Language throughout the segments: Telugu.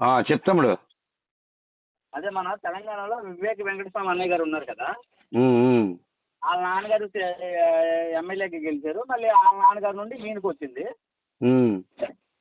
ఆ, చెప్తాముడు అదే మన తెలంగాణలో వివేక్ వెంకటస్వామి అన్నయ్య గారు ఉన్నారు కదా. వాళ్ళ నాన్నగారు ఎమ్మెల్యేకి గెలిచారు. మళ్ళీ వాళ్ళ నాన్నగారి నుండి ఈయనకి వచ్చింది.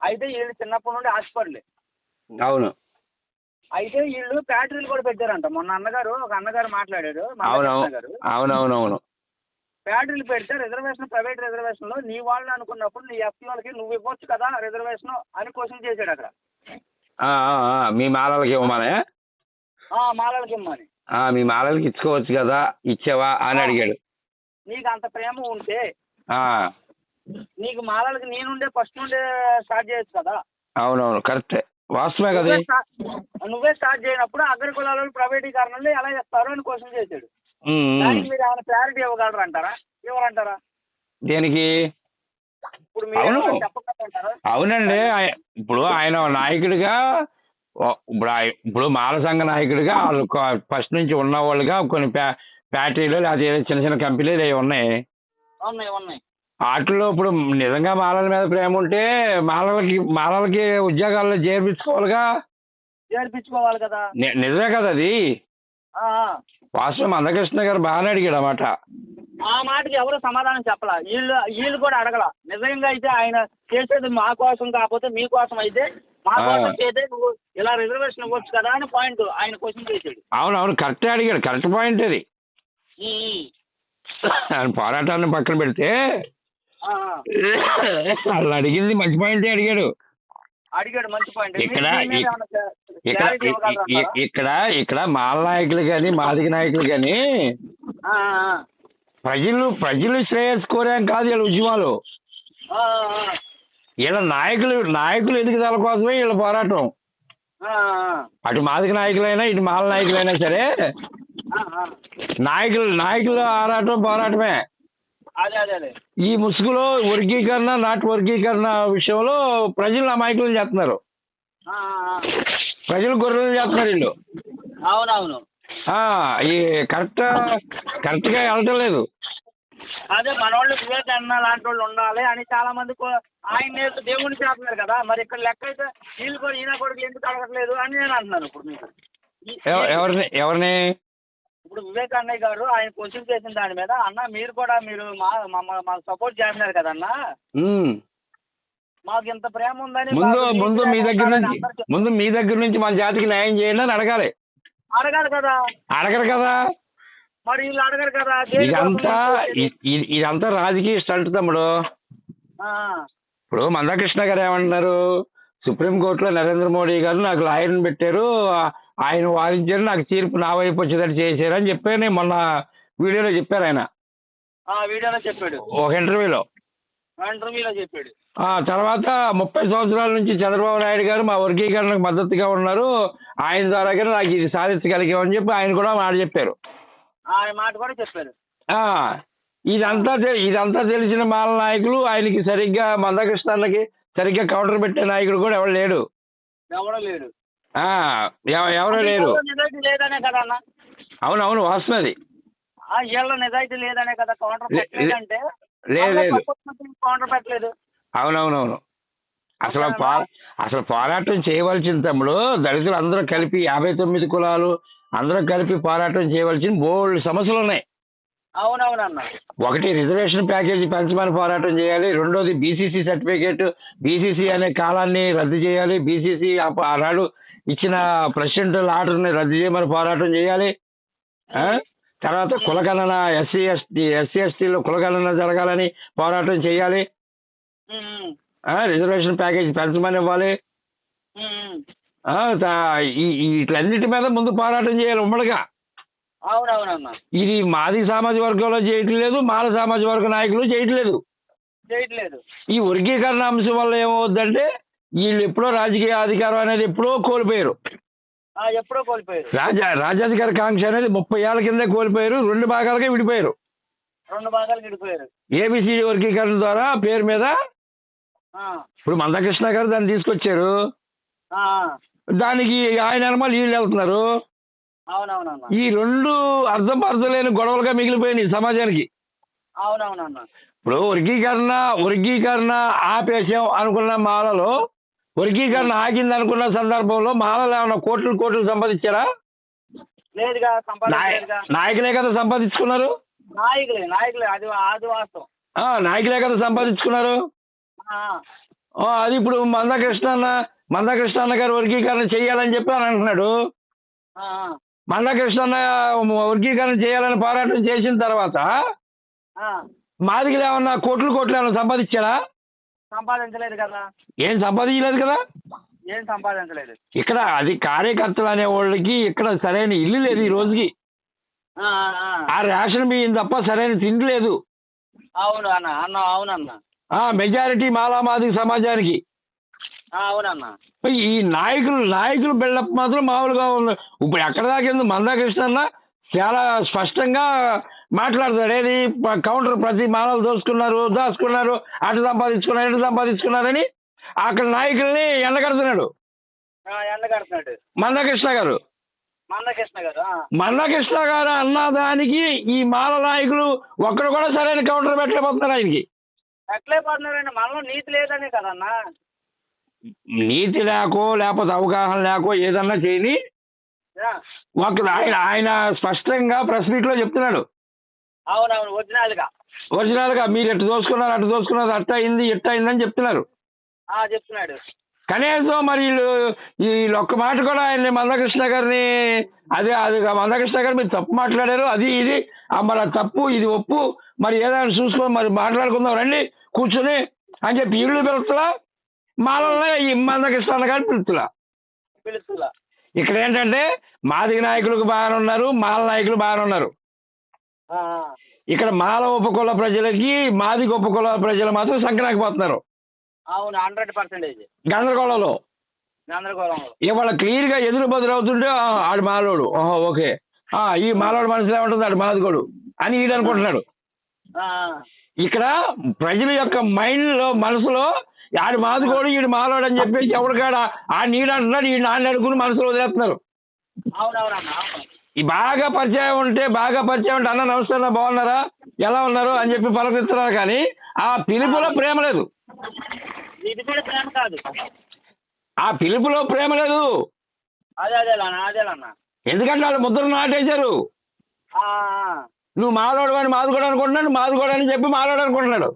అయితే వీళ్ళు చిన్నప్పటి నుండి హాస్పిటల్ అవును. అయితే వీళ్ళు ఫ్యాక్టరీలు కూడా పెట్టారంట. మొన్న అన్నగారు ఒక అన్నగారు మాట్లాడారు అవునవునవును. ఫ్యాక్టరీలు పెడితే రిజర్వేషన్ ప్రైవేట్ రిజర్వేషన్లో నీ వాళ్ళు అనుకున్నప్పుడు నీ ఎస్సీ వాళ్ళకి నువ్వు ఇవ్వచ్చు కదా రిజర్వేషన్ అని క్వశ్చన్ చేశాడు అక్కడ. మీ మాలలకి ఇవ్వమనే? ఆ, మాలలకి ఆ, మీ మాలలకి ఇచ్చుకోవచ్చు కదా ఇచ్చావా అని అడిగాడు. నీకు అంత ప్రేమ ఉంటే ఆ, నీకు మాలలకి నేనుండే ఫస్ట్ నుండే స్టార్ట్ చేయొచ్చు కదా. అవునవును కరెక్టే. వాస్తవమే కదా నువ్వే స్టా- నువ్వే స్టార్ట్ చేయనప్పుడు అగ్ర కులాల ప్రైవేటీకరణలో ఎలా చేస్తారు అని క్వశ్చన్ చేశాడు. దానికి మీరు ఏమైనా క్లారిటీ ఇవ్వగలరు అంటారా ఇవ్వరంటారా దేనికి అవును. అవునండి. ఇప్పుడు ఆయన నాయకుడిగా ఇప్పుడు ఇప్పుడు మాల సంఘ నాయకుడిగా వాళ్ళు ఫస్ట్ నుంచి ఉన్న వాళ్ళుగా కొన్ని ఫ్యా ఫ్యాక్టరీలు లేకపోతే ఏదో చిన్న చిన్న కంపెనీలు అవి ఉన్నాయి. వాటిలో ఇప్పుడు నిజంగా మాలల మీద ప్రేమ ఉంటే మాలలకి మాలలకి ఉద్యోగాల్లో చేర్పించుకోవాలిగా? చేర్పించుకోవాలి కదా. నిజమే కదా అది? వాస్తవం మందకృష్ణ గారు బాగానే అడిగాడు అన్నమాట ఆ మాటకి ఎవరు సమాధానం చెప్పలా? వీళ్ళు వీళ్ళు కూడా అడగల. నిజంగా అయితే ఆయన చేసేది మా కోసం కాకపోతే మీ కోసం అయితే మా. కోసం చేస్తే నువ్వు ఇలా రిజర్వేషన్ ఇవ్వచ్చు కదా అని పాయింట్ ఆయన క్వశ్చన్ చేశాడు. అవును అవును కరెక్టే అడిగాడు. కరెక్ట్ పాయింట్ అది. ఆయన పోరాటాన్ని పక్కన పెడితే. వాళ్ళు అడిగింది మంచి పాయింటే అడిగాడు. అడిగాడు మంచి పాయింట్ ఇక్కడ ఇక్కడ ఇక్కడ ఇక్కడ మాల నాయకులు కానీ మాదిగ నాయకులు కానీ ప్రజలు ప్రజలు శ్రేయస్ కోరాం కాదు వీళ్ళ ఉద్యమాలు. వీళ్ళ నాయకులు నాయకులు ఎదుగుదల కోసమే వీళ్ళ పోరాటం. అటు మాదిగ నాయకులైనా ఇటు మాల నాయకులైనా సరే. నాయకులు నాయకుల ఆరాటం పోరాటమే. ఈ ముసుగులో వర్గీకరణ నాటు వర్గీకరణ విషయంలో ప్రజలు అమాయకులు చేస్తున్నారు. ప్రజలు గొర్రెలు చేస్తున్నారు వీళ్ళు. అవునవును. ఆ, ఈ కరెక్ట్ కరెక్ట్గా వెళ్ళటం లేదు. అదే మనోళ్ళు వివేకానంద లాంటి వాళ్ళు ఉండాలి అని చాలా మంది ఆయన దేవుడిని చేస్తున్నారు కదా మరి ఇక్కడ లెక్క అయితే వీళ్ళు కూడా ఈయన కొడుకు ఎందుకు అడగట్లేదు అని నేను అంటున్నాను ఇప్పుడు మీకు. ఎవరిని ఎవరిని? ఇప్పుడు వివేకానందయ్య గారు ఆయన క్వశ్చన్ చేసిన దాని మీద అన్న మీరు కూడా మీరు మా మమ్మ- మాకు సపోర్ట్ చేస్తున్నారు కదన్నా? ఉమ్. మాకు ఇంత ప్రేమ ఉందని ముందు మాకు ముందు మీ దగ్గర నుంచి ముందు మీ దగ్గర నుంచి మన జాతికి న్యాయం చేయండి అని అడగాలి. అడగాలి కదా. అడగరు కదా. మరి వీళ్ళు అడగరు కదా. ఇదంతా కోసం ఇ- ఇ- ఇదంతా రాజకీయ స్టంట్ తమ్ముడు. ఆ, ఇప్పుడు మందకృష్ణ గారు ఏమంటున్నారు? సుప్రీంకోర్టులో నరేంద్ర మోడీ గారు నాకు లాయర్ని పెట్టారు. ఆ- ఆయన వాదించారు నాకు తీర్పు నా వైపు వచ్చేటట్టు చేశారు అని చెప్పారు. నేను మొన్న వీడియోలో చెప్పారు ఆయన. వీడియోలో చెప్పాడు. ఒక ఇంటర్వ్యూలో. ఇంటర్వ్యూలో చెప్పాడు. ఆ తర్వాత ముప్పై సంవత్సరాల నుంచి చంద్రబాబు నాయుడు గారు మా వర్గీకరణకు మద్దతుగా ఉన్నారు. ఆయన ద్వారా నాకు ఇది సాధించగలిగామని చెప్పి ఆయన కూడా మాట చెప్పారు. ఆయన మాట కూడా చెప్పారు. ఆ ఇదంతా ఇదంతా తెలిసిన మాల నాయకులు ఆయనకి సరిగ్గా మందకృష్ణాలకి సరిగ్గా కౌంటర్ పెట్టే నాయకుడు కూడా ఎవరు లేడు. ఎవడో ఎవరు లేరు. నిజాయితీ లేదనే కదా అన్న? అవును అవును వస్తున్నది నిజాయితీ లేదనే కదా కౌంటర్ పెట్టలేదంటే లేదు లేదు కౌంటర్ పెట్టలేదు? అవునవునవును. అసలు అసలు పోరాటం చేయవలసిన తమ్ముడు. దళితులు అందరూ కలిపి యాభై తొమ్మిది కులాలు అందరూ కలిపి పోరాటం చేయవలసిన బోల్డ్ సమస్యలు ఉన్నాయి. అవునవునన్న ఒకటి రిజర్వేషన్ ప్యాకేజీ పెంచమని పోరాటం చేయాలి. రెండోది బీసీసీ సర్టిఫికేట్ బీసీసీ అనే కాలాన్ని రద్దు చేయాలి. బీసీసీ ఆనాడు ఇచ్చిన ప్రెసిడెంట్ ఆర్డర్ని రద్దు చేయమని పోరాటం చేయాలి. ఆ? తర్వాత కులగణన ఎస్సీ ఎస్టీ ఎస్సీ ఎస్టీలో కులగణన జరగాలని పోరాటం చేయాలి? రిజర్వేషన్ ప్యాకేజీ పెంచమని ఇవ్వాలి. వీటిలన్నిటి మీద ముందు పోరాటం చేయాలి ఉమ్మడిగా. ఇది మాది సామాజిక వర్గంలో చేయట్లేదు మాల సామాజిక వర్గ నాయకులు చేయట్లేదు. చేయట్లేదు. ఈ వర్గీకరణ అంశం వల్ల ఏమవుద్దంటే వీళ్ళు ఎప్పుడో రాజకీయ అధికారం అనేది ఎప్పుడో కోల్పోయారు. ఎప్పుడో కోల్పోయారు. రాజ రాజ్యాధికార కాంక్ష అనేది ముప్పై ఏళ్ళ కిందే కోల్పోయారు రెండు భాగాలుగా విడిపోయారు. రెండు భాగాలు విడిపోయారు. ఏబిసిడి వర్గీకరణ ద్వారా పేరు మీద ఇప్పుడు మందకృష్ణ గారు దాన్ని తీసుకొచ్చారు. దానికి ఆయన అనుమాలు వీళ్ళు వెళ్తున్నారు. ఈ రెండు అర్థం అర్థం లేని గొడవలుగా మిగిలిపోయినాయి సమాజానికి. ఇప్పుడు వర్గీకరణ వర్గీకరణ ఆపేసాం అనుకున్న మాలలో వర్గీకరణ ఆగింది అనుకున్న సందర్భంలో మాలలు ఏమన్నా కోట్లు కోట్లు సంపాదించారా? లేదుగా నాయ- సంపాదించలేదుగా నాయకులే కదా సంపాదించుకున్నారు? నాయకులే నాయకులే అది అది వాస్తవం. ఆ, నాయకులే కదా సంపాదించుకున్నారు? ఆ, ఆ, అది ఇప్పుడు మందకృష్ణ అన్న మందకృష్ణ అన్న గారు వర్గీకరణ చేయాలని చెప్పి అని అంటున్నాడు. ఆ, మందకృష్ణ అన్న వర్గీకరణ చేయాలని పోరాటం చేసిన తర్వాత ఆ. మాదిగలు ఏమన్నా కోట్లు కోట్లు ఏమన్నా సంపాదించారా? సంపాదించలేదు కదా. ఏం సంపాదించలేదు కదా? ఏం సంపాదించలేదు. ఇక్కడ అది కార్యకర్తలు అనే వాళ్ళకి ఇక్కడ సరైన ఇల్లు లేదు ఈ రోజుకి. ఆ, రేషన్ బియ్యం తప్ప సరైన తిండి లేదు. అవును అన్న అన్న అవునన్న. ఆ మెజారిటీ మాలామాదిగ సమాజానికి. ఆ, అవునన్న. ఈ నాయకులు నాయకులు బిల్డప్ మాత్రం మామూలుగా ఉంది ఇప్పుడు ఎక్కడ దాకా మందాకృష్ణ అన్న? చాలా స్పష్టంగా మాట్లాడతాడు ఏది కౌంటర్ ప్రతి మానవులు దోసుకున్నారు దాచుకున్నారు అటు సంపాదించుకున్నారు ఇటు సంపాదించుకున్నారని అక్కడ నాయకుల్ని ఎండగడుతున్నాడు. మందకృష్ణ గారు. మందకృష్ణ గారు. మందకృష్ణ గారు అన్నదానికి ఈ మాల నాయకులు ఒక్కడు కూడా సరైన కౌంటర్ పెట్టలేకపోతున్నారు ఆయనకి. మనలో నీతి లేదనే కదన్నా. నీతి లేకో లేకపోతే అవగాహన లేకో ఏదన్నా చేయని ఆ, ఒక ఆయన ఆయన స్పష్టంగా ప్రెస్ మీట్లో చెప్తున్నాడు. అవునవును ఒరిజినల్గా. ఒరిజినల్గా మీరు ఎటు దోసుకున్నారు అటు దోసుకున్నారు అట్ట అయింది ఇట్ట అయిందని చెప్తున్నారు. చెప్తున్నాడు. కనీసం మరి వీళ్ళు ఒక్క మాట కూడా ఆయన మందకృష్ణ గారిని అదే అది మందకృష్ణ గారు మీరు తప్పు మాట్లాడారు అది ఇది మరి తప్పు ఇది ఒప్పు మరి ఏదైనా చూసుకొని మరి మాట్లాడుకుందాం రండి కూర్చొని అని చెప్పి వీళ్ళు పిలుస్తులా మాలనే ఈ మందకృష్ణ గారిని పిలుస్తులా పిలుస్తులా ఇక్కడ ఏంటంటే మాదిగ నాయకులకు బాగానే ఉన్నారు మాల నాయకులు బాగానే ఉన్నారు. ఇక్కడ మాల ఉపకుల ప్రజలకి మాదిగ ఉపకుల ప్రజలు మాత్రం సంక్రాంతిపోతున్నారు అవును హండ్రెడ్ పర్సెంటేజ్. గందరగోళంలో. గందరగోళంలో. ఇవాళ క్లియర్గా ఎదురు బదులు అవుతుంటే "ఆ, ఆడు మాలోడు. ఓహో ఓకే. ఆ ఈ మాలోడు మనసులో ఏముంటుంది? ఆడు మాదిగోడు అని ఈడు అనుకుంటున్నాడు. ఇక్కడ ప్రజల యొక్క మైండ్లో మనసులో ఆడు మాదిగోడు ఈడు మాలోడు అని చెప్పేసి ఎవరికాడ ఆ నీడు అంటున్నాడు ఈ నాన్న అనుకుని మనసులో వదిలేస్తున్నారు. అవునవునన్న. అవును ఈ బాగా పరిచయం ఉంటే బాగా పరిచయం ఉంటే అన్న నమస్తే బాగున్నారా? ఎలా ఉన్నారు? అని చెప్పి పలకరిస్తున్నారు కానీ ఆ పిలుపులో ప్రేమ లేదు. ఆ పిలుపులో ప్రేమ లేదు. ఎందుకంటే వాళ్ళు ముద్ర నాటేశారు. నువ్వు మాలోడు అని మాదిగోడు అనుకుంటున్నాడు మాదిగోడు అని చెప్పి మాలోడు అనుకుంటున్నాడు.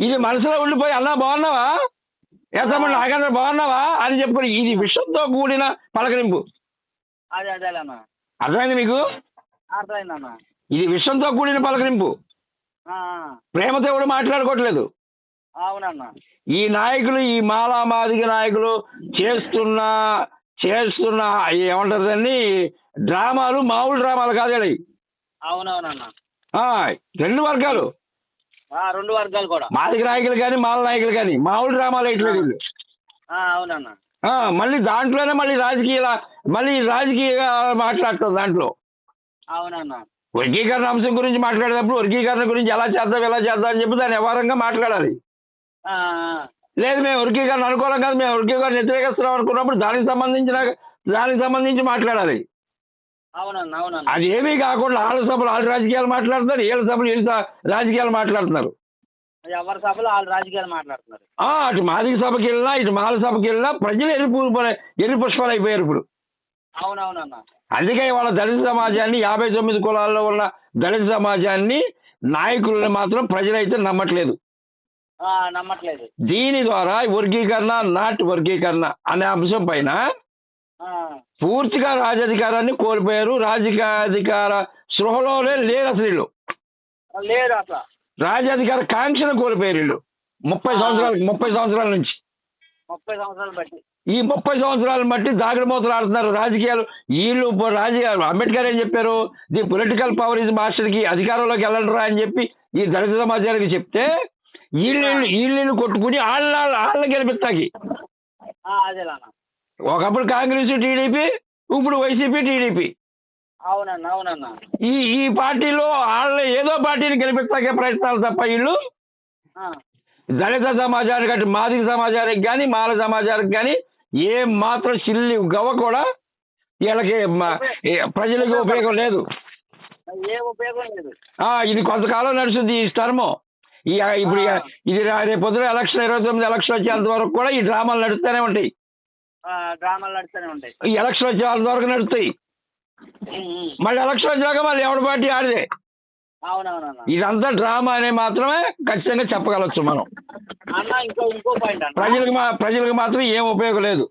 ఇది మనసులో ఉండిపోయి అన్నా బాగున్నావా? ఏసమ్మ నాగంద్ర బాగున్నావా? అని చెప్పుకొని ఇది విషంతో కూడిన పలకరింపు. అదే అదేలన్న అర్థమైంది మీకు? అర్థమైందన్న ఇది విషంతో కూడిన పలకరింపు. ప్రేమతో కూడా మాట్లాడుకోవట్లేదు. అవునన్న. ఈ నాయకులు ఈ మాలా మాదిగ నాయకులు చేస్తున్న చేస్తున్న ఏమంటారు డ్రామాలు మామూలు డ్రామాలు కాదు అవి. అవునవునన్న. ఆ రెండు వర్గాలు. ఆ, రెండు వర్గాలు కూడా. మాదిగ నాయకులు కానీ మాల నాయకులు కానీ మామూలు డ్రామాలు. ఆ, అవునన్న. మళ్ళీ దాంట్లోనే మళ్ళీ రాజకీయ మళ్ళీ రాజకీయ మాట్లాడతాం దాంట్లో. అవునన్న. వర్గీకరణ అంశం గురించి మాట్లాడేటప్పుడు వర్గీకరణ గురించి ఎలా చేద్దాం ఎలా చేద్దాం అని చెప్పి దాన్ని వ్యవహారంగా మాట్లాడాలి. లేదు మేము వర్గీకరణ అనుకోవడం కాదు మేము వర్గీకరణ వ్యతిరేకిస్తున్నాం అనుకున్నప్పుడు దానికి సంబంధించిన దానికి సంబంధించి మాట్లాడాలి. అది ఏమీ కాకుండా వాళ్ళ సభలు వాళ్ళ రాజకీయాలు మాట్లాడుతున్నారు వీళ్ళ సభలు వీళ్ళ రాజకీయాలు మాట్లాడుతున్నారు. ఎవరి సభలో వాళ్ళు రాజకీయాలు మాట్లాడుతున్నారు. అటు మాదిగ సభకి వెళ్ళినా ఇటు మాల సభకి వెళ్ళినా ప్రజలు ఎరుపు ఎరుపు పుష్పాలు అయిపోయారు ఇప్పుడు. అవునవునన్న. అందుకే వాళ్ళ దళిత సమాజాన్ని యాభై తొమ్మిది కులాల్లో ఉన్న దళిత సమాజాన్ని నాయకులను మాత్రం ప్రజలైతే నమ్మట్లేదు. నమ్మట్లేదు. దీని ద్వారా వర్గీకరణ నాట్ వర్గీకరణ అనే అంశం పైన పూర్తిగా రాజధికారాన్ని కోల్పోయారు. రాజకీయాధికార సృహలోనే లేరు అసలు లేదు అసలు. రాజాధికార కాంక్షను కోల్పోయారు వీళ్ళు. ముప్పై సంవత్సరాలు ముప్పై సంవత్సరాల నుంచి. ముప్పై సంవత్సరాలు బట్టి. ఈ ముప్పై సంవత్సరాలను బట్టి దాగుడుమూతలు ఆడుతున్నారు రాజకీయాలు. వీళ్ళు రాజకీయాలు అంబేద్కర్ ఏం చెప్పారు? ది పొలిటికల్ పవర్ ఇస్ మాస్టర్కి అధికారంలోకి వెళ్ళండిరా అని చెప్పి ఈ దళిత సమాజానికి చెప్తే వీళ్ళు వీళ్ళని కొట్టుకుని వాళ్ళ వాళ్ళని గెలిపిస్తాకి. ఒకప్పుడు కాంగ్రెస్ టీడీపీ ఇప్పుడు వైసీపీ టీడీపీ. అవునన్న అవునన్న. ఈ ఈ పార్టీలో వాళ్ళ ఏదో పార్టీని గెలిపిస్తాకే ప్రయత్నాలు తప్ప వీళ్ళు దళిత సమాజానికి అటు మాదిక సమాజానికి కానీ మాల సమాజానికి కానీ ఏ మాత్రం చిల్లి గవ్వ కూడా వీళ్ళకి ప్రజలకు ఉపయోగం లేదు. ఏ ఉపయోగం లేదు. ఆ ఇది కొంతకాలం నడుస్తుంది ఈ ఈ ఇప్పుడు ఇది రేపు పొద్దున ఎలక్షన్ ఇరవై తొమ్మిది ఎలక్షన్ వచ్చేంత వరకు కూడా ఈ డ్రామాలు నడుస్తూనే ఉంటాయి. డ్రామాలు నడుస్తూనే ఉంటాయి. ఈ ఎలక్షన్ వచ్చేంత వరకు నడుస్తాయి. మళ్ళీ ఎలక్షన్ వచ్చాక మళ్ళీ ఎవరి పార్టీ ఆడిదే? ఇదంతా డ్రామా అనే మాత్రమే ఖచ్చితంగా చెప్పగలచ్చు మనం. ప్రజలకు ప్రజలకు మాత్రం ఏం ఉపయోగం లేదు.